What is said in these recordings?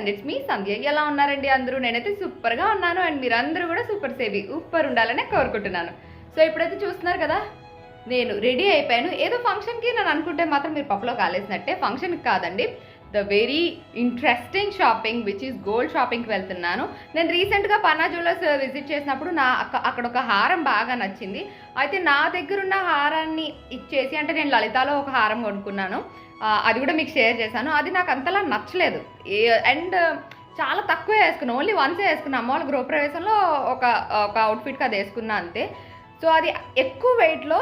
And it's me సంధ్య. ఎలా ఉన్నారండి అందరూ? నేనైతే సూపర్గా ఉన్నాను అండ్ మీరందరూ కూడా సూపర్ సేవి సూపర్ ఉండాలని కోరుకుంటున్నాను. సో ఇప్పుడైతే చూస్తున్నారు కదా నేను రెడీ అయిపోయాను. ఏదో ఫంక్షన్కి నేను అనుకుంటే మాత్రం మీరు పప్పులో కాలేసినట్టే. ఫంక్షన్కి కాదండి. The very interesting shopping which is gold షాపింగ్కి వెళ్తున్నాను. నేను రీసెంట్గా పన్నా జ్యువెలర్స్ విజిట్ చేసినప్పుడు నా అక్క- అక్కడ ఒక హారం బాగా నచ్చింది. అయితే నా దగ్గర ఉన్న హారాన్ని ఇచ్చేసి అంటే నేను లలితాలో ఒక హారం కొనుక్కున్నాను. అది కూడా మీకు షేర్ చేశాను. అది నాకు అంతలా నచ్చలేదు. అండ్ చాలా తక్కువ వేసుకున్నాను ఓన్లీ వన్సే వేసుకున్నాను అమ్మ వాళ్ళ గృహప్రవేశంలో ఒక ఒక అవుట్ఫిట్కి అది వేసుకున్నా అంతే. సో అది ఎక్కువ వెయిట్లో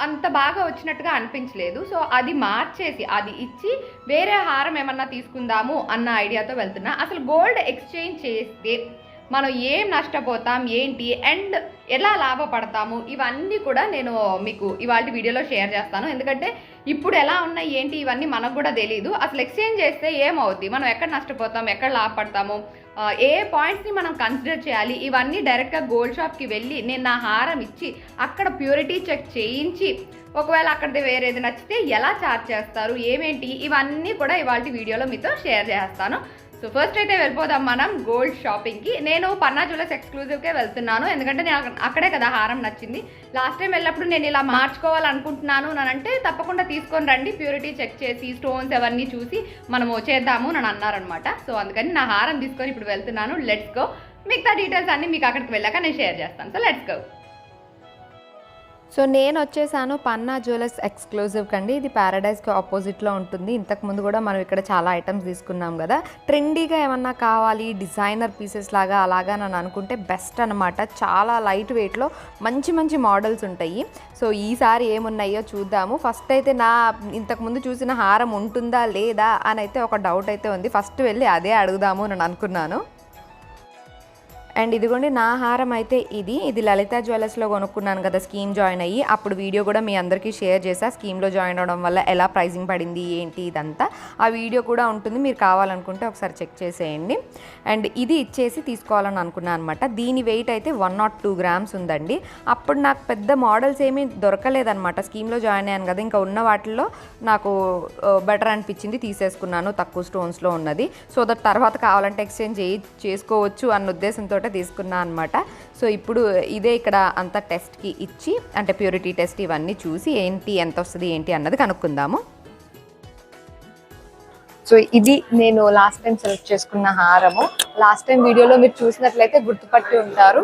అంత బాగా వచ్చినట్టుగా అనిపించలేదు. సో అది మార్చేసి అది ఇచ్చి వేరే హారం ఏమన్నా తీసుకుందాము అన్న ఐడియాతో వెళ్తున్నా. అసలు గోల్డ్ ఎక్స్చేంజ్ చేస్తే మనం ఏం నష్టపోతాం ఏంటి అండ్ ఎలా లాభపడతాము ఇవన్నీ కూడా నేను మీకు ఇవాళ వీడియోలో షేర్ చేస్తాను. ఎందుకంటే ఇప్పుడు ఎలా ఉన్నాయి ఏంటి ఇవన్నీ మనకు కూడా తెలియదు అసలు ఎక్స్చేంజ్ చేస్తే ఏమవుద్ది? మనం ఎక్కడ నష్టపోతాం ఎక్కడ లాభపడతాము? ఏ పాయింట్స్ని మనం కన్సిడర్ చేయాలి? ఇవన్నీ డైరెక్ట్గా గోల్డ్ షాప్కి వెళ్ళి నేను నా హారం ఇచ్చి అక్కడ ప్యూరిటీ చెక్ చేయించి ఒకవేళ అక్కడిది వేరేది నచ్చితే ఎలా చార్జ్ చేస్తారు ఏమేంటి ఇవన్నీ కూడా ఇవాళ వీడియోలో మీతో షేర్ చేస్తాను. సో ఫస్ట్ అయితే వెళ్ళిపోదాం మనం గోల్డ్ షాపింగ్కి నేను పన్నా జ్యువెలర్స్ ఎక్స్క్లూజివ్కే వెళ్తున్నాను. ఎందుకంటే నేను అక్కడ- అక్కడే కదా హారం నచ్చింది. లాస్ట్ టైం వెళ్ళినప్పుడు నేను ఇలా మార్చుకోవాలనుకుంటున్నాను అంటే తప్పకుండా తీసుకొని రండి. ప్యూరిటీ చెక్ చేసి స్టోన్స్ అవన్నీ చూసి మనం చేద్దాము అని అన్నారనమాట. సో అందుకని నా హారం తీసుకొని ఇప్పుడు వెళ్తున్నాను. లెట్స్ గో మిగతా డీటెయిల్స్ అన్నీ మీకు అక్కడికి వెళ్ళాక నేను షేర్ చేస్తాను. సో లెట్స్ గో సో నేను వచ్చేసాను పన్నా జ్యువెలర్స్ ఎక్స్క్లూజివ్ కండి. ఇది ప్యారడైజ్కి ఆపోజిట్లో ఉంటుంది. ఇంతకు ముందు కూడా మనం ఇక్కడ చాలా ఐటమ్స్ తీసుకున్నాం కదా. ట్రెండీగా ఏమన్నా కావాలి? డిజైనర్ పీసెస్ లాగా అలాగా నన్ను అనుకుంటే బెస్ట్ అనమాట చాలా లైట్ వెయిట్లో మంచి మంచి మోడల్స్ ఉంటాయి. సో ఈసారి ఏమున్నాయో చూద్దాము. ఫస్ట్ అయితే నా ఇంతకు ముందు చూసిన హారం ఉంటుందా లేదా అని అయితే ఒక డౌట్ అయితే ఉంది. ఫస్ట్ వెళ్ళి అదే అడుగుదాము అని అనుకున్నాను. అండ్ ఇదిగోండి నా హారం అయితే ఇది. ఇది లలిత జ్యువెలర్స్లో కొనుక్కున్నాను కదా స్కీమ్ జాయిన్ అయ్యి. అప్పుడు వీడియో కూడా మీ అందరికీ షేర్ చేసా స్కీమ్లో జాయిన్ అవడం వల్ల ఎలా ప్రైజింగ్ పడింది ఏంటి ఇదంతా. ఆ వీడియో కూడా ఉంటుంది. మీరు కావాలనుకుంటే ఒకసారి చెక్ చేసేయండి. అండ్ ఇది ఇచ్చేసి తీసుకోవాలని అనుకున్నాను అనమాట దీని వెయిట్ అయితే వన్ నాట్ టూ గ్రామ్స్ ఉందండి. అప్పుడు నాకు పెద్ద మోడల్స్ ఏమీ దొరకలేదనమాట స్కీమ్లో జాయిన్ అయ్యాను కదా ఇంకా ఉన్న వాటిల్లో నాకు బెటర్ అనిపించింది. తీసేసుకున్నాను తక్కువ స్టోన్స్లో ఉన్నది. సో దట్ తర్వాత కావాలంటే ఎక్స్చేంజ్ చేయి చేసుకోవచ్చు అన్న ఉద్దేశంతో తీసుకున్నా అనమాట సో ఇప్పుడు ఇదే ఇక్కడ అంత టెస్ట్కి ఇచ్చి అంటే ప్యూరిటీ టెస్ట్ ఇవన్నీ చూసి ఏంటి ఎంత వస్తుంది ఏంటి అన్నది కనుక్కుందాము. సో ఇది నేను లాస్ట్ టైం సెలెక్ట్ చేసుకున్న హారము. లాస్ట్ టైం వీడియోలో మీరు చూసినట్లయితే గుర్తుపట్టి ఉంటారు.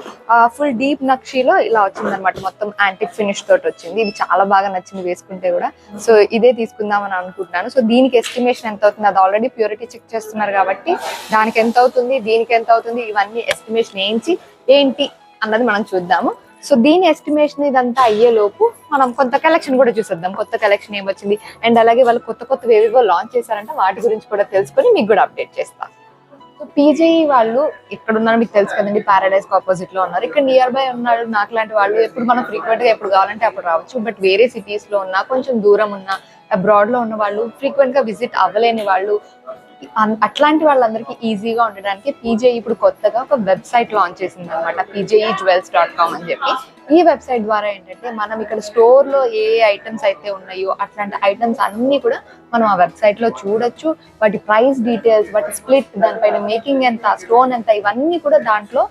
ఫుల్ డీప్ నక్షిలో ఇలా వచ్చిందనమాట మొత్తం యాంటిక్ ఫినిష్ తోటి వచ్చింది. ఇది చాలా బాగా నచ్చింది వేసుకుంటే కూడా. సో ఇదే తీసుకుందామని అనుకుంటున్నాను. సో దీనికి ఎస్టిమేషన్ ఎంత అవుతుంది? అది ఆల్రెడీ ప్యూరిటీ చెక్ చేస్తున్నారు కాబట్టి దానికి ఎంత అవుతుంది? దీనికి ఎంత అవుతుంది? ఇవన్నీ ఎస్టిమేషన్ ఏంచి ఏంటి? అన్నది మనం చూద్దాము. సో దీని ఎస్టిమేషన్ ఇదంతా అయ్యేలోపు మనం కొంత కలెక్షన్ కూడా చూసేద్దాం. కొత్త కలెక్షన్ ఏమొచ్చింది? అండ్ అలాగే వాళ్ళు కొత్త కొత్త ఏవేవో లాంచ్ చేశారంటే వాటి గురించి కూడా తెలుసుకొని మీకు కూడా అప్డేట్ చేస్తాం. సో పీజేఈ వాళ్ళు ఇక్కడ ఉన్నారు మీకు తెలుసు కదండి పారాడైస్ ఆపోజిట్లో ఉన్నారు. ఇక్కడ నియర్ బై ఉన్నారు నాకు లాంటి వాళ్ళు ఎప్పుడు మనం ఫ్రీక్వెంట్గా ఎప్పుడు కావాలంటే అప్పుడు రావచ్చు. బట్ వేరే సిటీస్లో ఉన్నా కొంచెం దూరం ఉన్నా అబ్రాడ్లో ఉన్న వాళ్ళు ఫ్రీక్వెంట్గా విజిట్ అవ్వలేని వాళ్ళు అట్లాంటి వాళ్ళందరికీ ఈజీగా ఉండడానికి పీజేఈ ఇప్పుడు కొత్తగా ఒక వెబ్సైట్ లాంచ్ చేసింది అనమాట పీజేఈ జ్యువెల్స్ డాట్ కామ్ అని చెప్పి. ఈ వెబ్సైట్ ద్వారా ఏంటంటే మనం ఇక్కడ స్టోర్లో ఏ ఐటమ్స్ అయితే ఉన్నాయో అట్లాంటి ఐటమ్స్ అన్ని కూడా మనం ఆ వెబ్సైట్లో చూడొచ్చు. వాటి ప్రైస్ డీటెయిల్స్ వాటి స్ప్లిట్ దానిపైన మేకింగ్ ఎంత స్టోన్ ఎంత ఇవన్నీ కూడా దాంట్లో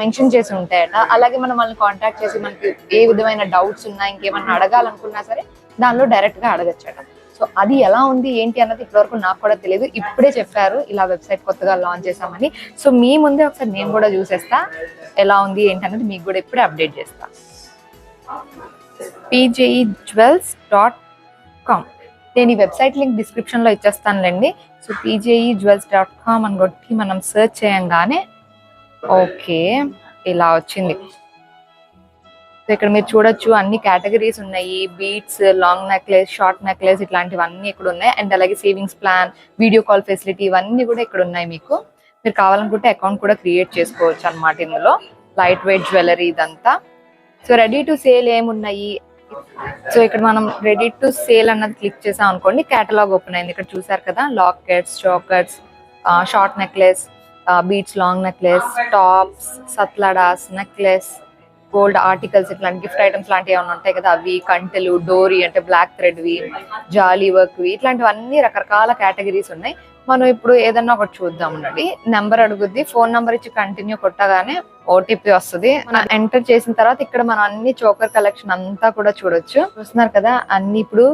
మెన్షన్ చేసి ఉంటాయట. అలాగే మనం వాళ్ళని కాంటాక్ట్ చేసి మనకి ఏ విధమైన డౌట్స్ ఉన్నా ఇంకేమన్నా అడగాలనుకున్నా సరే దానిలో డైరెక్ట్గా అడగచ్చట. సో అది ఎలా ఉంది ఏంటి అన్నది ఇప్పటివరకు నాకు కూడా తెలియదు ఇప్పుడే చెప్పారు ఇలా వెబ్సైట్ కొత్తగా లాంచ్ చేసామని సో మీ ముందే ఒకసారి నేను కూడా చూసేస్తా ఎలా ఉంది ఏంటి అన్నది మీకు కూడా ఇప్పుడే అప్డేట్ చేస్తా. పీజేఈ జ్యువెల్స్ డాట్ కామ్ నేను ఈ వెబ్సైట్ లింక్ డిస్క్రిప్షన్లో ఇచ్చేస్తానులేండి. So PJE jewels dot com అని కొట్టి మనం సెర్చ్ చేయంగానే ఓకే ఇలా వచ్చింది. ఇక్కడ మీరు చూడొచ్చు అన్ని కేటగిరీస్ ఉన్నాయి. Beads long necklace short necklace ఇట్లాంటివన్నీ ఇక్కడ ఉన్నాయి. అండ్ అలాగే savings plan video call facility ఇవన్నీ కూడా ఇక్కడ ఉన్నాయి మీకు. మీరు కావాలనుకుంటే అకౌంట్ కూడా క్రియేట్ చేసుకోవచ్చు అన్నమాట ఇందులో. లైట్ వెయిట్ జ్యువెలరీ ఇదంతా. సో రెడీ టు సేల్ ఏమున్నాయి? సో ఇక్కడ మనం రెడీ టు సేల్ అన్నది క్లిక్ చేసాం అనుకోండి కేటలాగ్ ఓపెన్ అయింది. ఇక్కడ చూసారు కదా lockets చాకెట్స్ short necklace beads long necklace tops సత్లడాస్ necklace gold articles ఇట్లాంటి గిఫ్ట్ ఐటమ్స్ లాంటివి ఏమైనా ఉంటాయి కదా? అవి కంటెలు డోరీ అంటే బ్లాక్ థ్రెడ్ వి జాలీ వర్క్ వి ఇట్లాంటివన్నీ రకరకాల కేటగిరీస్ ఉన్నాయి. మనం ఇప్పుడు ఏదన్నా ఒకటి చూద్దాం ఉండండి నెంబర్ అడుగుద్ది. ఫోన్ నెంబర్ ఇచ్చి కంటిన్యూ కొట్టగానే ఓటీపీ వస్తుంది. మనం ఎంటర్ చేసిన తర్వాత ఇక్కడ మనం అన్ని చోకర్ కలెక్షన్ అంతా కూడా చూడొచ్చు. చూస్తున్నారు కదా? అన్ని ఇప్పుడు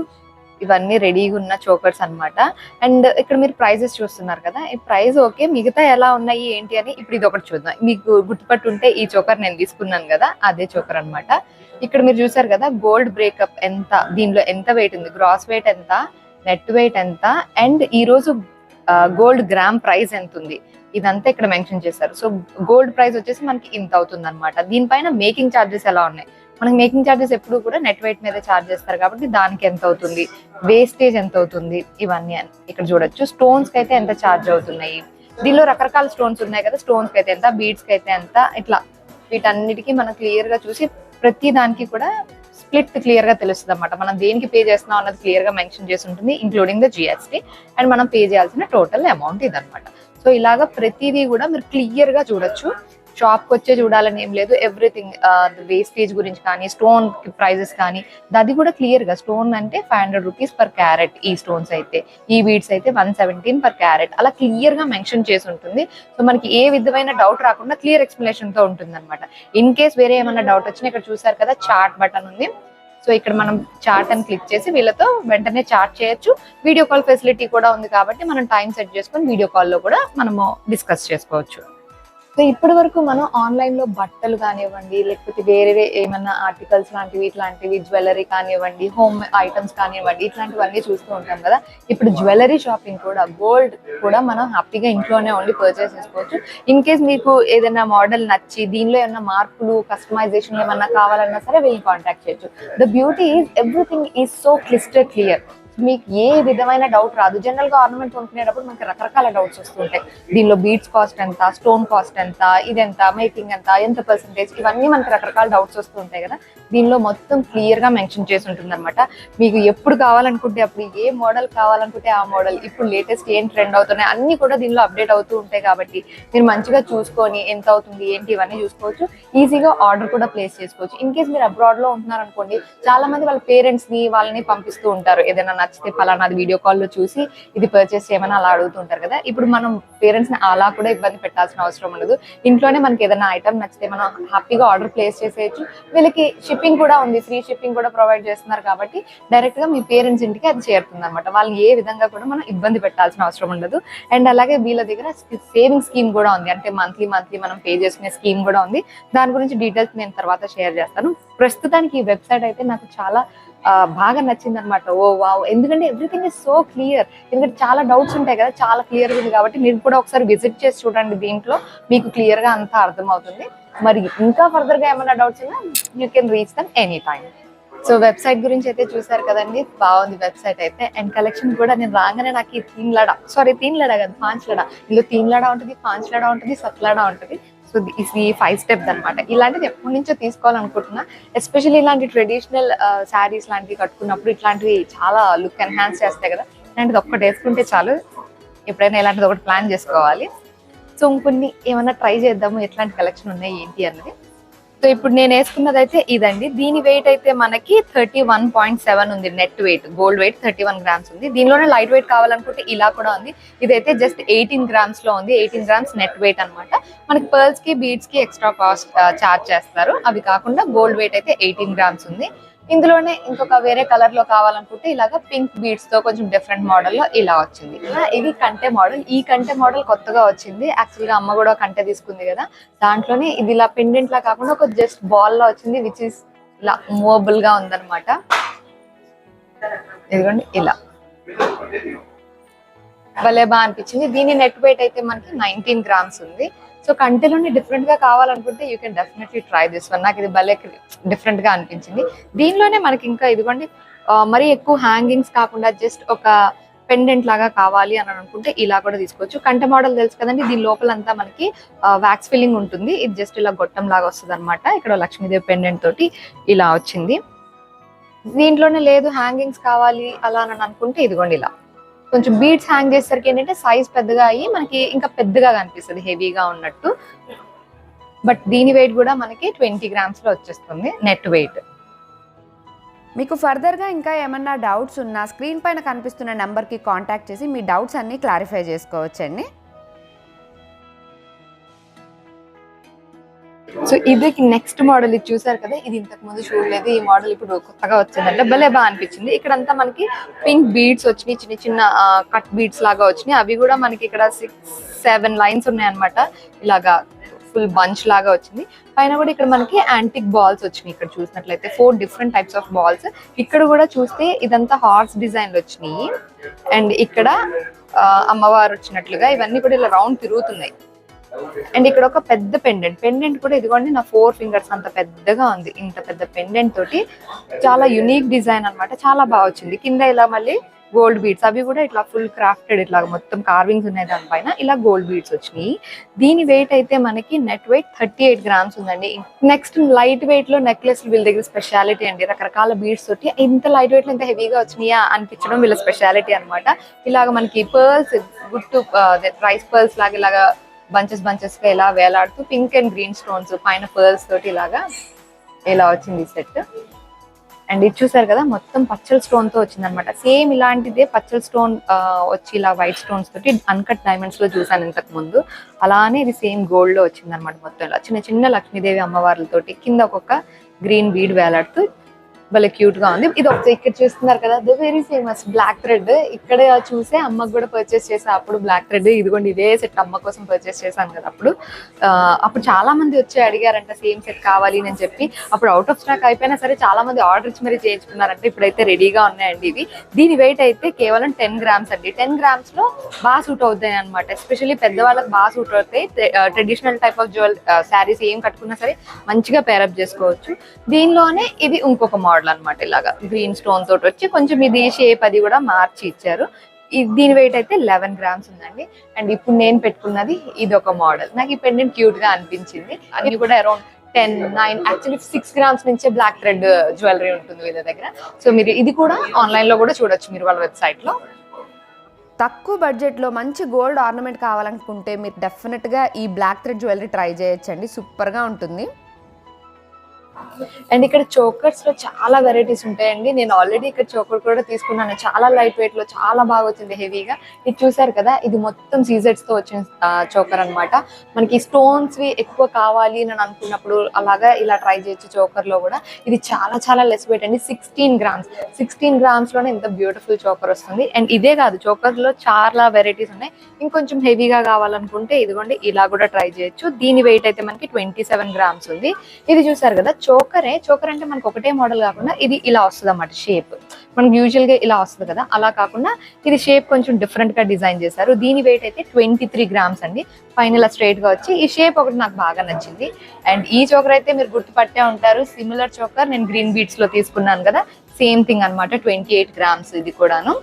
ఇవన్నీ రెడీగా ఉన్న చోకర్స్ అన్నమాట. అండ్ ఇక్కడ మీరు ప్రైజెస్ చూస్తున్నారు కదా ఈ ప్రైస్ ఓకే మిగతా ఎలా ఉన్నాయి ఏంటి అని ఇప్పుడు ఇది ఒకటి చూద్దాం. మీకు గుర్తుపట్టుంటే ఈ చోకర్ నేను తీసుకున్నాను కదా అదే చోకర్ అన్నమాట. ఇక్కడ మీరు చూసారు కదా గోల్డ్ బ్రేకప్ ఎంత దీనిలో ఎంత వెయిట్ ఉంది గ్రాస్ వెయిట్ ఎంత నెట్ వెయిట్ ఎంత అండ్ ఈ రోజు గోల్డ్ గ్రామ్ ప్రైస్ ఎంత ఉంది ఇదంతా ఇక్కడ మెన్షన్ చేశారు. సో గోల్డ్ ప్రైస్ వచ్చేసి మనకి ఇంత అవుతుంది అనమాట దీనిపైన మేకింగ్ ఛార్జెస్ ఎలా ఉన్నాయి మనకి మేకింగ్ ఛార్జెస్ ఎప్పుడు కూడా నెట్ వెయిట్ మీద ఛార్జ్ చేస్తారు కాబట్టి దానికి ఎంత అవుతుంది? వేస్టేజ్ ఎంత అవుతుంది? ఇవన్నీ అని ఇక్కడ చూడొచ్చు. స్టోన్స్కి అయితే ఎంత ఛార్జ్ అవుతున్నాయి? దీనిలో రకరకాల స్టోన్స్ ఉన్నాయి కదా స్టోన్స్కి అయితే ఎంత బీడ్స్కి అయితే ఎంత ఇట్లా. వీటన్నిటికీ మనం క్లియర్గా చూసి ప్రతి దానికి కూడా స్ప్లిట్ క్లియర్గా తెలుస్తుంది అనమాట మనం దేనికి పే చేస్తున్నాం అన్నది క్లియర్గా మెన్షన్ చేసి ఉంటుంది ఇంక్లూడింగ్ ద జిఎస్టీ అండ్ మనం పే చేయాల్సిన టోటల్ అమౌంట్ ఇదన్నమాట. సో ఇలాగా ప్రతిదీ కూడా మీరు క్లియర్గా చూడొచ్చు. షాప్కి వచ్చే చూడాలని ఏం లేదు. ఎవ్రీథింగ్ వేస్టేజ్ uh, గురించి కానీ స్టోన్ ప్రైజెస్ కానీ అది కూడా క్లియర్గా స్టోన్ అంటే five hundred rupees per carat ఈ స్టోన్స్ అయితే. ఈ బీడ్స్ అయితే వన్ సెవెంటీన్ పర్ క్యారెట్ అలా క్లియర్గా మెన్షన్ చేసి ఉంటుంది. సో మనకి ఏ విధమైన డౌట్ రాకుండా క్లియర్ ఎక్స్ప్లెనేషన్తో ఉంటుంది అనమాట ఇన్ కేస్ వేరే ఏమైనా డౌట్ వచ్చినా ఇక్కడ చూసారు కదా చార్ట్ బటన్ ఉంది. సో ఇక్కడ మనం చార్ట్ అని క్లిక్ చేసి వీళ్ళతో వెంటనే చార్ట్ చేయొచ్చు. వీడియో కాల్ ఫెసిలిటీ కూడా ఉంది కాబట్టి మనం టైం సెట్ చేసుకొని వీడియో కాల్లో కూడా మనము డిస్కస్ చేసుకోవచ్చు. సో ఇప్పటి వరకు మనం ఆన్లైన్లో బట్టలు కానివ్వండి లేకపోతే వేరే ఏమన్నా ఆర్టికల్స్ లాంటివి ఇట్లాంటివి జ్యువెలరీ కానివ్వండి హోమ్ ఐటమ్స్ కానివ్వండి ఇట్లాంటివన్నీ చూస్తూ ఉంటాం కదా. ఇప్పుడు జ్యువెలరీ షాపింగ్ కూడా గోల్డ్ కూడా మనం హ్యాపీగా ఇంట్లోనే ఉండి పర్చేస్ చేసుకోవచ్చు. ఇన్ కేస్ మీకు ఏదైనా మోడల్ నచ్చి దీనిలో ఏమైనా మార్పులు కస్టమైజేషన్ ఏమన్నా కావాలన్నా సరే వెళ్ళి కాంటాక్ట్ చేయొచ్చు. The beauty is everything is so క్లిస్టర్ clear మీకు ఏ విధమైన డౌట్ రాదు. జనరల్గా ఆర్నమెంట్ కొనుక్కునేటప్పుడు మనకి రకరకాల డౌట్స్ వస్తుంటాయి దీనిలో బీట్స్ కాస్ట్ ఎంత స్టోన్ కాస్ట్ ఎంత ఇదెంత మేకింగ్ ఎంత ఎంత పర్సంటేజ్ ఇవన్నీ మనకి రకరకాల డౌట్స్ వస్తూ ఉంటాయి కదా. దీనిలో మొత్తం క్లియర్గా మెన్షన్ చేసి ఉంటుంది అనమాట మీకు ఎప్పుడు కావాలనుకుంటే అప్పుడు ఏ మోడల్ కావాలనుకుంటే ఆ మోడల్ ఇప్పుడు లేటెస్ట్ ఏం ట్రెండ్ అవుతున్నాయి అన్ని కూడా దీనిలో అప్డేట్ అవుతూ ఉంటాయి కాబట్టి మీరు మంచిగా చూసుకొని ఎంత అవుతుంది ఏంటి ఇవన్నీ చూసుకోవచ్చు. ఈజీగా ఆర్డర్ కూడా ప్లేస్ చేసుకోవచ్చు. ఇన్ కేస్ మీరు అబ్రాడ్లో ఉంటున్నారు అనుకోండి చాలా మంది వాళ్ళ పేరెంట్స్ని వాళ్ళని పంపిస్తూ ఉంటారు. ఏదైనా నచ్చితే పలానాది వీడియో కాల్లో చూసి ఇది పర్చేస్ చేయమని అలా అడుగుతుంటారు కదా. ఇప్పుడు మనం పేరెంట్స్ని అలా కూడా ఇబ్బంది పెట్టాల్సిన అవసరం ఉండదు. ఇంట్లోనే మనకి ఏదైనా ఐటమ్ నచ్చితే మనం హ్యాపీగా ఆర్డర్ ప్లేస్ చేసేయచ్చు. వీళ్ళకి షిప్పింగ్ కూడా ఉంది. ఫ్రీ షిప్పింగ్ కూడా ప్రొవైడ్ చేస్తున్నారు కాబట్టి డైరెక్ట్గా మీ పేరెంట్స్ ఇంటికి అది చేరుతుంది అనమాట వాళ్ళని ఏ విధంగా కూడా మనం ఇబ్బంది పెట్టాల్సిన అవసరం ఉండదు. అండ్ అలాగే వీళ్ళ దగ్గర సేవింగ్ స్కీమ్ కూడా ఉంది. అంటే మంత్లీ మంత్లీ మనం పే చేసుకునే స్కీమ్ కూడా ఉంది. దాని గురించి డీటెయిల్స్ నేను తర్వాత షేర్ చేస్తాను. ప్రస్తుతానికి ఈ వెబ్సైట్ అయితే నాకు చాలా బాగా నచ్చింది అనమాట ఓ వావ్. ఎందుకంటే ఎవ్రీథింగ్ ఇస్ సో క్లియర్ ఎందుకంటే చాలా డౌట్స్ ఉంటాయి కదా చాలా క్లియర్ ఉంది కాబట్టి మీరు కూడా ఒకసారి విజిట్ చేసి చూడండి దీంట్లో. మీకు క్లియర్గా అంతా అర్థమవుతుంది. మరి ఇంకా ఫర్దర్గా ఏమైనా డౌట్స్ ఉన్నా you can reach them any time so website గురించి అయితే చూసారు కదండి. బాగుంది వెబ్సైట్ అయితే. అండ్ కలెక్షన్ కూడా నేను రాగానే నాకు ఈ థీమ్ లడా సారీ థీమ్ లడా కాదు పాంచ్ లడా. ఇందులో థీమ్ లడా ఉంటుంది పాంచ్ లడా ఉంటుంది సత్లడా ఉంటుంది. సో ఇది ఫైవ్ స్టెప్ అన్నమాట. ఇలాంటిది ఎప్పటి నుంచో తీసుకోవాలనుకుంటున్నా. ఎస్పెషల్లీ ఇలాంటి ట్రెడిషనల్ శారీస్ uh, లాంటివి కట్టుకున్నప్పుడు ఇట్లాంటివి చాలా లుక్ ఎన్హాన్స్ చేస్తాయి కదా. ఇలాంటిది ఒక్కటి వేసుకుంటే చాలు. ఎప్పుడైనా ఇలాంటిది ఒకటి ప్లాన్ చేసుకోవాలి. సో ఇంకొన్ని ఏమైనా ట్రై చేద్దాము? ఎట్లాంటి కలెక్షన్ ఉన్నాయి? ఏంటి అన్నది సో ఇప్పుడు నేను వేసుకున్నది అయితే ఇదండి. దీని వెయిట్ అయితే మనకి థర్టీ వన్ పాయింట్ సెవెన్ ఉంది. Net weight gold weight thirty one grams ఉంది. దీనిలోనే లైట్ వెయిట్ కావాలనుకుంటే ఇలా కూడా ఉంది. ఇదైతే జస్ట్ ఎయిటీన్ గ్రామ్స్లో ఉంది. ఎయిటీన్ గ్రామ్స్ నెట్ వెయిట్ అన్నమాట. మనకి పర్ల్స్కి బీడ్స్కి ఎక్స్ట్రా కాస్ట్ చార్జ్ చేస్తారు. అవి కాకుండా గోల్డ్ వెయిట్ అయితే ఎయిటీన్ గ్రామ్స్ ఉంది. ఇందులోనే ఇంకొక వేరే కలర్లో కావాలనుకుంటే ఇలాగ పింక్ బీడ్స్తో కొంచెం డిఫరెంట్ మోడల్లో ఇలా వచ్చింది. ఇలా ఇది కంటే మోడల్ ఈ కంటే మోడల్ కొత్తగా వచ్చింది. యాక్చువల్గా అమ్మ కూడా కంటే తీసుకుంది కదా. దాంట్లోనే ఇది ఇలా పెండెంట్ లా కాకుండా ఒక జస్ట్ బాల్ లా వచ్చింది విచ్ ఇస్ ఇలా మూవబుల్గా ఉందన్నమాట. ఇదిగోండి ఇలా. భలే బాగా అనిపించింది. దీని నెట్ వెయిట్ అయితే మనకి నైన్టీన్ గ్రామ్స్ ఉంది. సో కంటిలోనే డిఫరెంట్గా కావాలనుకుంటే you can definitely try this one నాకు ఇది భలే డిఫరెంట్గా అనిపించింది. దీనిలోనే మనకి ఇంకా ఇదిగోండి మరీ ఎక్కువ హ్యాంగింగ్స్ కాకుండా జస్ట్ ఒక పెండెంట్ లాగా కావాలి అని అనుకుంటే ఇలా కూడా తీసుకోవచ్చు. కంట మోడల్ తెలుసు కదండి దీని లోపలంతా మనకి వ్యాక్స్ ఫిల్లింగ్ ఉంటుంది. ఇది జస్ట్ ఇలా గొట్టం లాగా వస్తుంది అనమాట ఇక్కడ లక్ష్మీదేవి పెండెంట్ తోటి ఇలా వచ్చింది. దీంట్లోనే లేదు హ్యాంగింగ్స్ కావాలి అలా అని అనుకుంటే ఇదిగోండి ఇలా. కొంచెం బీడ్స్ హ్యాంగ్ చేసేసరికి ఏంటంటే సైజ్ పెద్దగా అయ్యి మనకి ఇంకా పెద్దగా కనిపిస్తుంది హెవీగా ఉన్నట్టు. బట్ దీని వెయిట్ కూడా మనకి ట్వంటీ గ్రామ్స్లో వచ్చేస్తుంది నెట్ వెయిట్ మీకు ఫర్దర్గా ఇంకా ఏమన్నా డౌట్స్ ఉన్నా స్క్రీన్ పైన కనిపిస్తున్న నెంబర్కి కాంటాక్ట్ చేసి మీ డౌట్స్ అన్నీ క్లారిఫై చేసుకోవచ్చండి. సో ఇది నెక్స్ట్ మోడల్ ఇది చూసారు కదా? ఇది ఇంతకు ముందు చూడలేదు. ఈ మోడల్ ఇప్పుడు కొత్తగా వచ్చిందంటే. భలే బాగా అనిపించింది. ఇక్కడంతా మనకి పింక్ బీడ్స్ వచ్చినాయి. చిన్న చిన్న కట్ బీడ్స్ లాగా వచ్చినాయి. అవి కూడా మనకి ఇక్కడ సిక్స్ సెవెన్ లైన్స్ ఉన్నాయి అనమాట ఇలాగా ఫుల్ బంచ్ లాగా వచ్చింది. పైన కూడా ఇక్కడ మనకి యాంటిక్ బాల్స్ వచ్చినాయి. ఇక్కడ చూసినట్లయితే four different types of balls ఇక్కడ కూడా చూస్తే ఇదంతా హార్స్ డిజైన్లు వచ్చినాయి. అండ్ ఇక్కడ అమ్మవారు వచ్చినట్లుగా ఇవన్నీ కూడా ఇలా రౌండ్ తిరుగుతున్నాయి. అండ్ ఇక్కడ ఒక పెద్ద పెండెంట్ పెండెంట్ కూడా ఇదిగోండి నా ఫోర్ ఫింగర్స్ అంత పెద్దగా ఉంది. ఇంత పెద్ద పెండెంట్ తోటి చాలా యునిక్ డిజైన్ అన్నమాట. చాలా బాగా వచ్చింది. కింద ఇలా మళ్ళీ గోల్డ్ బీడ్స్ అవి కూడా ఇట్లా ఫుల్ క్రాఫ్టెడ్ ఇట్లా మొత్తం కార్వింగ్స్ ఉన్నాయి దానిపైన. ఇలా గోల్డ్ బీడ్స్ వచ్చినాయి. దీని వెయిట్ అయితే మనకి net weight thirty eight grams ఉందండి. నెక్స్ట్ లైట్ వెయిట్లో నెక్లెస్ వీళ్ళ దగ్గర స్పెషాలిటీ అండి. రకరకాల బీడ్స్ తోటి ఇంత లైట్ వెయిట్లో ఇంత హెవీగా వచ్చినాయా అనిపించడం వీళ్ళ స్పెషాలిటీ అన్నమాట. ఇలాగ మనకి పర్ల్స్ గుట్టు రైస్ పర్ల్స్ లాగా ఇలాగా బంచెస్ బంచెస్గా ఇలా వేలాడుతూ పింక్ అండ్ గ్రీన్ స్టోన్స్ పైన పర్ల్స్ తోటి ఇలాగా ఇలా వచ్చింది సెట్. అండ్ ఇది చూసారు కదా మొత్తం పచ్చల స్టోన్తో వచ్చింది అనమాట సేమ్ ఇలాంటిదే పచ్చల స్టోన్ వచ్చి ఇలా వైట్ స్టోన్స్ తోటి అన్కట్ డైమండ్స్లో చూసాను ఇంతకు ముందు. అలానే ఇది సేమ్ గోల్డ్లో వచ్చింది అనమాట మొత్తం ఇలా. చిన్న చిన్న లక్ష్మీదేవి అమ్మవార్లతోటి కింద ఒక్కొక్క గ్రీన్ బీడ్ వేలాడుతూ భలే క్యూట్గా ఉంది. ఇది ఒక ఇక్కడ చూస్తున్నారు కదా the very famous black thread ఇక్కడ చూసే అమ్మకు కూడా పర్చేస్ చేసా అప్పుడు బ్లాక్ థ్రెడ్ ఇదిగోండి ఇదే సెట్ అమ్మ కోసం పర్చేస్ చేశాను కదా అప్పుడు. అప్పుడు చాలా మంది వచ్చి అడిగారంట సేమ్ సెట్ కావాలి అని చెప్పి. అప్పుడు అవుట్ ఆఫ్ స్టాక్ అయిపోయినా సరే చాలా మంది ఆర్డర్ ఇచ్చి మరీ చేయించుకున్నారంటే. ఇప్పుడైతే రెడీగా ఉన్నాయండి ఇవి. దీని వెయిట్ అయితే కేవలం టెన్ గ్రామ్స్ అండి. టెన్ గ్రామ్స్లో బాగా సూట్ అవుతాయి అనమాట ఎస్పెషల్లీ పెద్దవాళ్ళకి బాగా సూట్ అవుతాయి. Traditional type of jewel saris ఏం కట్టుకున్నా సరే మంచిగా పేరప్ చేసుకోవచ్చు. దీనిలోనే ఇది ఇంకొక మోడల్ అన్నమాట ఇలాగా. గ్రీన్ స్టోన్ తోటి వచ్చి కొంచెం ఇది షేప్ అది కూడా మార్చి ఇచ్చారు. దీని వెయిట్ అయితే లెవెన్ గ్రామ్స్ ఉందండి. అండ్ ఇప్పుడు నేను పెట్టుకున్నది ఇది ఒక మోడల్. నాకు ఈ పెండెంట్ క్యూట్గా అనిపించింది. అది కూడా around ten nine actually six grams నుంచే బ్లాక్ థ్రెడ్ జ్యువెలరీ ఉంటుంది వీళ్ళ దగ్గర. సో మీరు ఇది కూడా ఆన్లైన్లో కూడా చూడొచ్చు మీరు వాళ్ళ వెబ్సైట్లో. తక్కువ బడ్జెట్లో మంచి గోల్డ్ ఆర్నమెంట్ కావాలనుకుంటే మీరు డెఫినెట్గా ఈ బ్లాక్ థ్రెడ్ జ్యువెలరీ ట్రై చేయొచ్చండి. సూపర్గా ఉంటుంది. అండ్ ఇక్కడ చోకర్స్లో చాలా వెరైటీస్ ఉంటాయండి. నేను ఆల్రెడీ ఇక్కడ చోకర్ కూడా తీసుకున్నాను. చాలా లైట్ వెయిట్లో చాలా బాగా వచ్చింది హెవీగా. ఇది చూసారు కదా ఇది మొత్తం సీజెట్స్తో వచ్చిన చోకర్ అన్నమాట. మనకి స్టోన్స్ వి ఎక్కువ కావాలి అని అనుకున్నప్పుడు అలాగా ఇలా ట్రై చేయొచ్చు చోకర్లో కూడా. ఇది చాలా చాలా లెస్ వెయిట్ అండి. Sixteen grams. సిక్స్టీన్ గ్రామ్స్లోనే ఇంత బ్యూటిఫుల్ చోకర్ వస్తుంది. అండ్ ఇదే కాదు చోకర్లో చాలా వెరైటీస్ ఉన్నాయి. ఇంకొంచెం హెవీగా కావాలనుకుంటే ఇదిగోండి ఇలా కూడా ట్రై చేయొచ్చు. దీని వెయిట్ అయితే మనకి ట్వంటీ సెవెన్ గ్రామ్స్ ఉంది. ఇది చూసారు కదా చోకరే చోకర్ అంటే మనకు ఒకటే మోడల్ కాకుండా ఇది ఇలా వస్తుంది అన్నమాట షేప్. మనకు యూజువల్గా ఇలా వస్తుంది కదా అలా కాకుండా ఇది షేప్ కొంచెం డిఫరెంట్గా డిజైన్ చేశారు. దీని వెయిట్ అయితే ట్వంటీ త్రీ గ్రామ్స్ అండి. పైన ఇలా స్ట్రైట్గా వచ్చి ఈ షేప్ ఒకటి నాకు బాగా నచ్చింది. అండ్ ఈ చోకర్ అయితే మీరు గుర్తుపట్టే ఉంటారు. సిమిలర్ చోకర్ నేను గ్రీన్ బీట్స్లో తీసుకున్నాను కదా సేమ్ థింగ్ అన్నమాట ట్వంటీ ఎయిట్ గ్రామ్స్ ఇది కూడాను.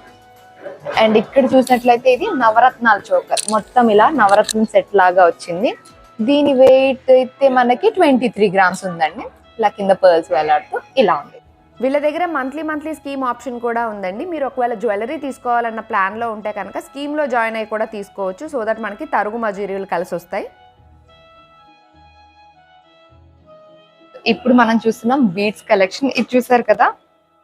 అండ్ ఇక్కడ చూసినట్లయితే ఇది నవరత్నాల చోకర్. మొత్తం ఇలా నవరత్నం సెట్ లాగా వచ్చింది. దీని వెయిట్ అయితే మనకి ట్వంటీ త్రీ గ్రామ్స్ ఉందండి. ఇలా కింద పర్ల్స్ వేలాడుతూ ఇలా ఉంది. వీళ్ళ దగ్గర మంత్లీ మంత్లీ స్కీమ్ ఆప్షన్ కూడా ఉందండి. మీరు ఒకవేళ జ్యువెలరీ తీసుకోవాలన్న ప్లాన్లో ఉంటే కనుక స్కీమ్లో జాయిన్ అయ్యి కూడా తీసుకోవచ్చు. సో దట్ మనకి తరుగు మజూరీలు కలిసి వస్తాయి. ఇప్పుడు మనం చూస్తున్నాం బీడ్స్ కలెక్షన్. ఇది చూసారు కదా?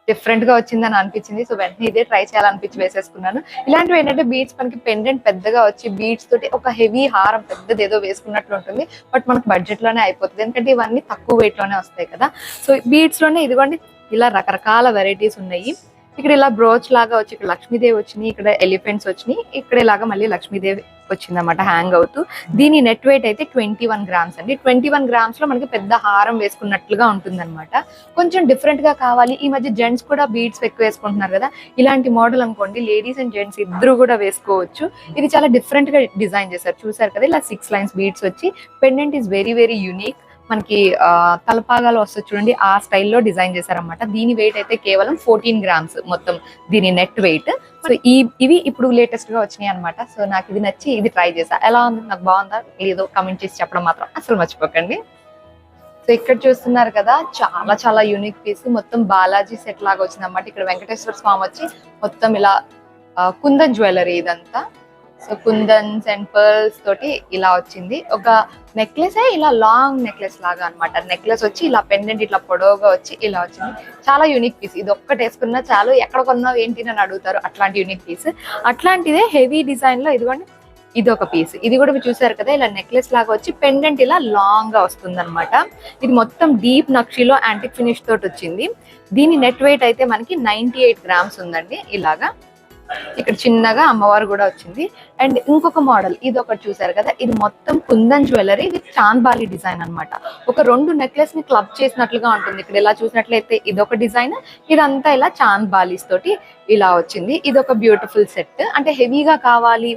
డిఫరెంట్గా వచ్చిందని అనిపించింది. సో వెంటనే ఇదే ట్రై చేయాలనిపించి వేసేసుకున్నాను. ఇలాంటివి ఏంటంటే బీడ్స్ మనకి పెండెంట్ పెద్దగా వచ్చి బీడ్స్ తోటి ఒక హెవీ హారం పెద్దది ఏదో వేసుకున్నట్లు ఉంటుంది. బట్ మనకు బడ్జెట్లోనే అయిపోతుంది. ఎందుకంటే ఇవన్నీ తక్కువ వెయిట్లోనే వస్తాయి కదా. సో బీడ్స్లోనే ఇదిగోండి ఇలా రకరకాల వెరైటీస్ ఉన్నాయి. ఇక్కడ ఇలా బ్రోచ్ లాగా వచ్చి ఇక్కడ లక్ష్మీదేవి వచ్చినాయి ఇక్కడ ఎలిఫెంట్స్ వచ్చినాయి ఇక్కడ ఇలాగా మళ్ళీ లక్ష్మీదేవి వచ్చిందన్నమాట హ్యాంగ్ అవుతూ. దీని నెట్ వెయిట్ అయితే ట్వంటీ వన్ గ్రామ్స్ అండి. ట్వంటీ వన్ గ్రామ్స్లో మనకి పెద్ద హారం వేసుకున్నట్లుగా ఉంటుందన్నమాట. కొంచెం డిఫరెంట్గా కావాలి. ఈ మధ్య జెంట్స్ కూడా బీడ్స్ ఎక్కువ వేసుకుంటున్నారు కదా. ఇలాంటి మోడల్ అనుకోండి లేడీస్ అండ్ జెంట్స్ ఇద్దరు కూడా వేసుకోవచ్చు. ఇది చాలా డిఫరెంట్గా డిజైన్ చేశారు. చూసారు కదా ఇలా సిక్స్ లైన్స్ బీడ్స్ వచ్చి. Pendant is very very unique మనకి తలపాగాలు వస్తుంది చూడండి ఆ స్టైల్లో డిజైన్ చేశారనమాట దీని వెయిట్ అయితే కేవలం ఫోర్టీన్ గ్రామ్స్ మొత్తం దీని నెట్ వెయిట్ సో ఈ ఇవి ఇప్పుడు లేటెస్ట్గా వచ్చినాయి అనమాట సో నాకు ఇది నచ్చి ఇది ట్రై చేసా ఎలా ఉంది? నాకు బాగుందా? లేదో కమెంట్ చేసి చెప్పడం మాత్రం అసలు మర్చిపోకండి. సో ఇక్కడ చూస్తున్నారు కదా చాలా చాలా యూనిక్ పీస్ మొత్తం బాలాజీ సెట్ లాగా వచ్చింది అనమాట ఇక్కడ వెంకటేశ్వర స్వామి వచ్చి మొత్తం ఇలా కుందన్ జ్యువెలరీ ఇదంతా. సో కుందన్స్ అండ్ పర్ల్స్ తోటి ఇలా వచ్చింది. ఒక నెక్లెస్ ఇలా లాంగ్ నెక్లెస్ లాగా అన్నమాట. నెక్లెస్ వచ్చి ఇలా పెండెంట్ ఇట్లా పొడవుగా వచ్చి ఇలా వచ్చింది. చాలా యూనిక్ పీస్ ఇది ఒక్కటి వేసుకున్నా చాలు. ఎక్కడ కొన్నావు ఏంటి అని అడుగుతారు. అట్లాంటి యూనిక్ పీస్ అట్లాంటిదే హెవీ డిజైన్లో ఇదిగోండి. ఇది ఒక పీస్ ఇది కూడా మీరు చూసారు కదా ఇలా నెక్లెస్ లాగా వచ్చి పెండెంట్ ఇలా లాంగ్గా వస్తుంది ఇది మొత్తం డీప్ నక్షిలో యాంటిక్ ఫినిష్ తోటి వచ్చింది. దీని నెట్ వెయిట్ అయితే మనకి నైన్టీ ఎయిట్ గ్రామ్స్ ఉందండి ఇలాగా. చిన్నగా అమ్మవారు కూడా వచ్చింది. అండ్ ఇంకొక మోడల్ ఇది ఒకటి చూసారు కదా ఇది మొత్తం kundan jewellery with chandbali design అన్నమాట. ఒక రెండు నెక్లెస్ని క్లబ్ చేసినట్లుగా ఉంటుంది. ఇక్కడ ఇలా చూసినట్లయితే ఇది ఒక డిజైన్ ఇదంతా ఇలా చాంద్ బాలీస్ తోటి ఇలా వచ్చింది. ఇది ఒక బ్యూటిఫుల్ సెట్ అంటే హెవీగా కావాలి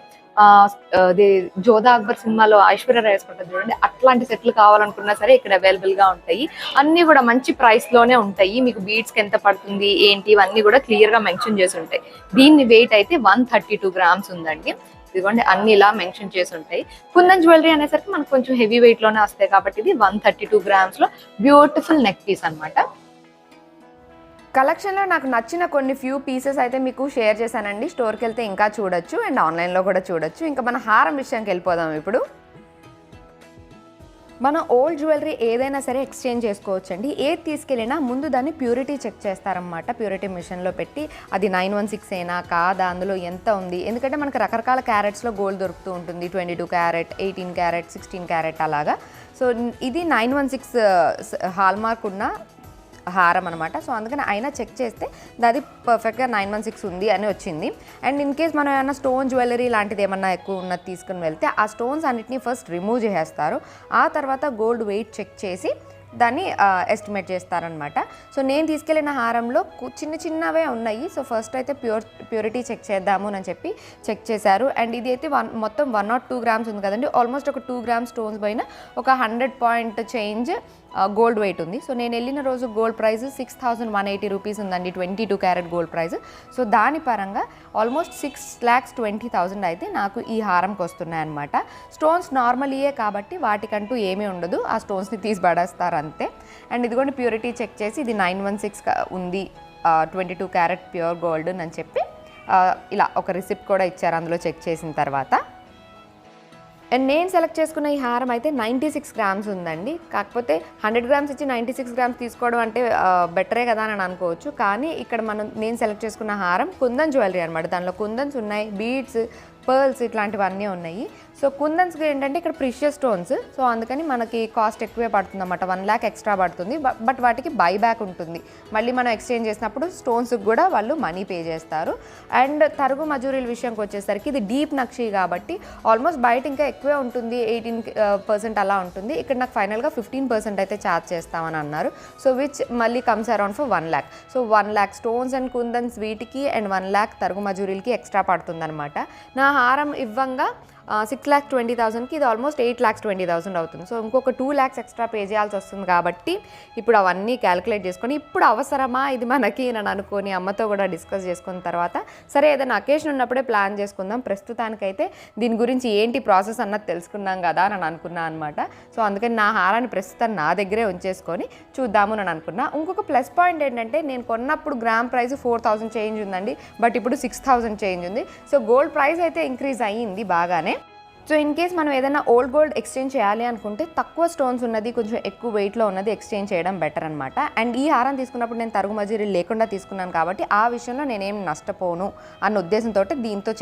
అది జోధా అక్బర్ సినిమాలో ఐశ్వర్య రాయ్ వేసుకుంటుంది చూడండి. అట్లాంటి సెట్లు కావాలనుకున్నా సరే ఇక్కడ అవైలబుల్గా ఉంటాయి. అన్ని కూడా మంచి ప్రైస్లోనే ఉంటాయి. మీకు బీడ్స్కి ఎంత పడుతుంది ఏంటి ఇవన్నీ కూడా క్లియర్గా మెన్షన్ చేసి ఉంటాయి. దీన్ని వెయిట్ అయితే వన్ థర్టీ టూ గ్రామ్స్ ఉందండి. ఇదిగోండి అన్ని ఇలా మెన్షన్ చేసి ఉంటాయి. కుందన్ జ్యువెలరీ అనేసరికి మనకు కొంచెం హెవీ వెయిట్లోనే వస్తాయి కాబట్టి ఇది వన్ థర్టీ టూ గ్రామ్స్లో బ్యూటిఫుల్ నెక్ పీస్ అన్నమాట. కలెక్షన్లో నాకు నచ్చిన కొన్ని ఫ్యూ పీసెస్ అయితే మీకు షేర్ చేశానండి. స్టోర్కి వెళ్తే ఇంకా చూడొచ్చు. అండ్ ఆన్లైన్లో కూడా చూడొచ్చు. ఇంకా మన హారం విషయానికి వెళ్ళిపోదాం ఇప్పుడు. మన ఓల్డ్ జ్యువెలరీ ఏదైనా సరే ఎక్స్చేంజ్ చేసుకోవచ్చు అండి ఏది తీసుకెళ్ళినా ముందు దాన్ని ప్యూరిటీ చెక్ చేస్తారనమాట ప్యూరిటీ మిషన్లో పెట్టి అది నైన్ వన్ సిక్స్ అయినా కాదా అందులో ఎంత ఉంది? ఎందుకంటే మనకు రకరకాల క్యారెట్స్లో గోల్డ్ దొరుకుతూ ఉంటుంది. Twenty two carat eighteen carat sixteen carat అలాగా. సో ఇది నైన్ వన్ సిక్స్ హాల్మార్క్ ఉన్న హారం అనమాట సో అందుకని అయినా చెక్ చేస్తే అది పర్ఫెక్ట్గా నైన్ వన్ సిక్స్ ఉంది అని వచ్చింది. అండ్ ఇన్ కేస్ మనం ఏమైనా స్టోన్ జ్యువెలరీ లాంటిది ఏమన్నా ఎక్కువ ఉన్నది తీసుకుని వెళ్తే ఆ స్టోన్స్ అన్నిటిని ఫస్ట్ రిమూవ్ చేసేస్తారు. ఆ తర్వాత గోల్డ్ వెయిట్ చెక్ చేసి దాన్ని ఎస్టిమేట్ చేస్తారనమాట. సో నేను తీసుకెళ్ళిన హారంలో చిన్న చిన్నవే ఉన్నాయి. సో ఫస్ట్ అయితే ప్యూర్ ప్యూరిటీ చెక్ చేద్దాము అని చెప్పి చెక్ చేశారు. అండ్ ఇది అయితే వన్ మొత్తం వన్ నాట్ టూ గ్రామ్స్ ఉంది కదండి. ఆల్మోస్ట్ ఒక టూ గ్రామ్స్ స్టోన్స్ పైన ఒక hundred point change gold weight ఉంది. సో నేను వెళ్ళిన రోజు gold price six thousand one eighty rupees ఉందండి twenty two carat gold price so దాని పరంగా almost six lakhs twenty thousand అయితే నాకు ఈ హారంకి వస్తున్నాయి అనమాట స్టోన్స్ నార్మలీయే కాబట్టి వాటికంటూ ఏమీ ఉండదు. ఆ స్టోన్స్ని తీసి పడేస్తారు అంతే. అండ్ ఇదిగోండి ప్యూరిటీ చెక్ చేసి ఇది నైన్ వన్ సిక్స్ ఉంది twenty two carat pure gold అని చెప్పి ఇలా ఒక రిసిప్ట్ కూడా ఇచ్చారు అందులో చెక్ చేసిన తర్వాత. అండ్ నేను సెలెక్ట్ చేసుకున్న ఈ హారం అయితే నైంటీ సిక్స్ గ్రామ్స్ ఉందండి. కాకపోతే హండ్రెడ్ గ్రామ్స్ ఇచ్చి నైంటీ సిక్స్ గ్రామ్స్ తీసుకోవడం అంటే బెటరే కదా అని అనుకోవచ్చు. కానీ ఇక్కడ మనం నేను సెలెక్ట్ చేసుకున్న హారం కుందన్ జ్యువెలరీ అనమాట దానిలో కుందన్స్ ఉన్నాయి బీడ్స్ పర్ల్స్ ఇట్లాంటివన్నీ ఉన్నాయి. సో కుందన్స్కి ఏంటంటే ఇక్కడ ప్రిషియస్ స్టోన్స్. సో అందుకని మనకి కాస్ట్ ఎక్కువే పడుతుంది అనమాట వన్ ల్యాక్ ఎక్స్ట్రా పడుతుంది. బట్ వాటికి బై బ్యాక్ ఉంటుంది. మళ్ళీ మనం ఎక్స్చేంజ్ చేసినప్పుడు స్టోన్స్కి కూడా వాళ్ళు మనీ పే చేస్తారు. అండ్ తరుగు మజూరీల విషయంకి వచ్చేసరికి ఇది డీప్ నక్షి కాబట్టి ఆల్మోస్ట్ బయట ఇంకా ఎక్కువే ఉంటుంది. ఎయిటీన్ పర్సెంట్ అలా ఉంటుంది. ఇక్కడ నాకు ఫైనల్గా ఫిఫ్టీన్ పర్సెంట్ అయితే ఛార్జ్ చేస్తామని అన్నారు. సో విచ్ మళ్ళీ comes around for one lakh. So one lakh stones and kundans వీటికి అండ్ వన్ ల్యాక్ తరుగు మజూరీలకి ఎక్స్ట్రా పడుతుందన్నమాట. నా హారం ఇవ్వంగా సిక్స్ ల్యాక్స్ ట్వంటీ థౌసండ్కి ఇది almost eight lakhs twenty thousand అవుతుంది. సో ఇంకొక టూ ల్యాక్స్ ఎక్స్ట్రా పే చేయాల్సి వస్తుంది కాబట్టి ఇప్పుడు అవన్నీ క్యాలిక్యులేట్ చేసుకొని ఇప్పుడు అవసరమా ఇది మనకి నేను అనుకొని అమ్మతో కూడా డిస్కస్ చేసుకున్న తర్వాత సరే ఏదైనా అకేషన్ ఉన్నప్పుడే ప్లాన్ చేసుకుందాం. ప్రస్తుతానికైతే దీని గురించి ఏంటి ప్రాసెస్ అన్నది తెలుసుకున్నాం కదా అని అనుకున్నా అనమాట సో అందుకని నా హారాన్ని ప్రస్తుతం నా దగ్గరే ఉంచేసుకొని చూద్దాము అని అనుకున్నా. ఇంకొక ప్లస్ పాయింట్ ఏంటంటే నేను కొన్నప్పుడు gram price four thousand change ఉందండి. బట్ ఇప్పుడు సిక్స్ థౌసండ్ చేంజ్ ఉంది. సో గోల్డ్ ప్రైస్ అయితే ఇంక్రీజ్ అయ్యింది బాగానే. సో ఇన్ కేస్ మనం ఏదైనా ఓల్డ్ గోల్డ్ ఎక్స్చేంజ్ చేయాలి అనుకుంటే తక్కువ స్టోన్స్ ఉన్నది కొంచెం ఎక్కువ వెయిట్లో ఉన్నది ఎక్స్చేంజ్ చేయడం బెటర్ అనమాట అండ్ ఈ హారం తీసుకున్నప్పుడు నేను తరుగు మజూరీ లేకుండా తీసుకున్నాను కాబట్టి ఆ విషయంలో నేనేం నష్టపోను అన్న ఉద్దేశంతో దీంతో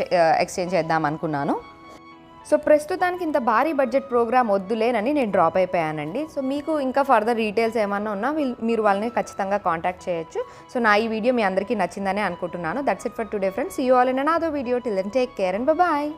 ఎక్స్చేంజ్ చేద్దాం అనుకున్నాను. సో ప్రస్తుతానికి ఇంత భారీ బడ్జెట్ ప్రోగ్రామ్ వద్దులేనని నేను డ్రాప్ అయిపోయానండి. సో మీకు ఇంకా ఫర్దర్ డీటెయిల్స్ ఏమన్నా ఉన్నా మీరు వాళ్ళని ఖచ్చితంగా కాంటాక్ట్ చేయొచ్చు. సో నా ఈ వీడియో మీ అందరికీ నచ్చిందని అనుకుంటున్నాను. That's it for today friends you all in another video till then take care and bye